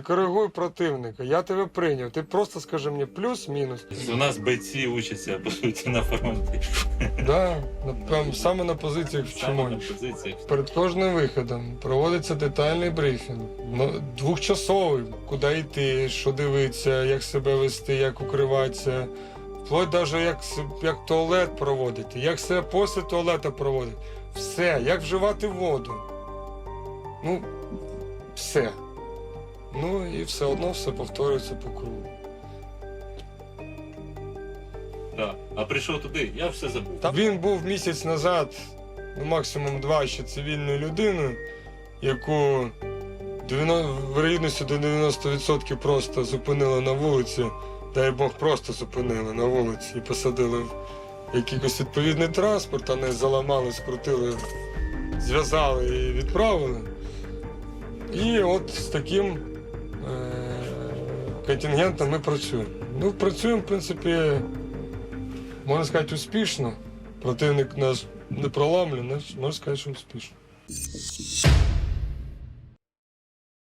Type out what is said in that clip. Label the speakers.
Speaker 1: не коригуй противника. Я тебе прийняв. Ти просто скажи мені плюс-мінус.
Speaker 2: У нас бойці учаться по суті на фронті.
Speaker 1: Да, прям саме на позиціях в чому. Перед кожним виходом проводиться детальний брифінг. Ну, двохчасовий, куди йти, що дивитися, як себе вести, як укриватися. Вплоть навіть як, як туалет проводити, як себе після туалету проводити. Все, як вживати воду. Ну, все. Ну і все одно все повторюється по кругу.
Speaker 2: Да. А прийшов туди, я все забув.
Speaker 1: Та Він був місяць назад, ну максимум два ще цивільною людиною, яку 90, вирідністю до 90% просто зупинили на вулиці, дай Бог, просто зупинили на вулиці і посадили в якийсь відповідний транспорт, а не заламали, скрутили, зв'язали і відправили. І от з таким контингентом ми працюємо. Ну, працюємо, в принципі, можна сказати, успішно. Противник нас не проламлює, можна сказати, що успішно.